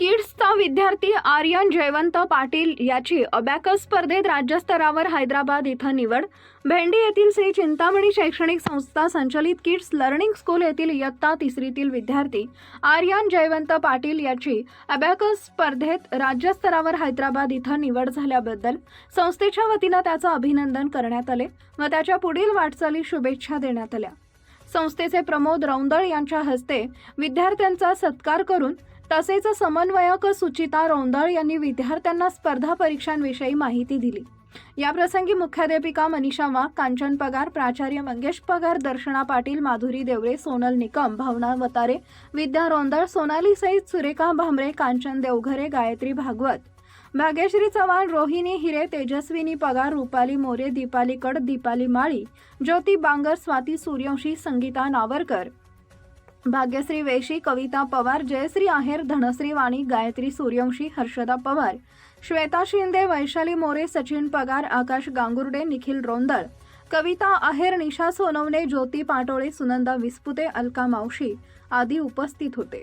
किड्सचा विद्यार्थी आर्यन जयवंत पाटील याची अबॅकस स्पर्धेत राज्यस्तरावर हैदराबाद इथं निवड. भेंडी येथील श्री चिंतामणी शैक्षणिक संस्था संचलित किड्स लर्निंग स्कूल येथील इयत्ता तिसरीतील विद्यार्थी आर्यन जयवंत पाटील याची अबॅकस स्पर्धेत राज्यस्तरावर हैदराबाद इथं निवड झाल्याबद्दल संस्थेच्या वतीनं त्याचं अभिनंदन करण्यात आले व त्याच्या पुढील वाटचाली शुभेच्छा देण्यात आल्या. संस्थेचे प्रमोद रौंदळ यांच्या हस्ते विद्यार्थ्यांचा सत्कार करून तसेच समन्वयक सुचिता रौंदळ यांनी विद्यार्थ्यांना स्पर्धा परीक्षांविषयी माहिती दिली. याप्रसंगी मुख्याध्यापिका मनीषा वाघ कांचन पगार प्राचार्य मंगेश पगार दर्शना पाटील माधुरी देवरे सोनल निकम भावना वतारे विद्या रोंदळ सोनाली सईद सुरेखा भामरे कांचन देवघरे गायत्री भागवत. भाग्यश्री चव्हाण रोहिणी हिरे तेजस्विनी पगार रुपाली मोरे दीपाली कड दीपाली माळी ज्योती बांगर स्वाती सूर्यवंशी संगीता नावरकर. भाग्यश्री वेशी कविता पवार जयश्री आहेर धनश्री वाणी गायत्री सूर्यवंशी हर्षदा पवार. श्वेता शिंदे वैशाली मोरे सचिन पगार आकाश गांगुर्डे निखिल रोंदळ. कविता आहेर निशा सोनवणे ज्योती पाटोळे सुनंदा विस्पुते अलका मावशी आदी उपस्थित होते.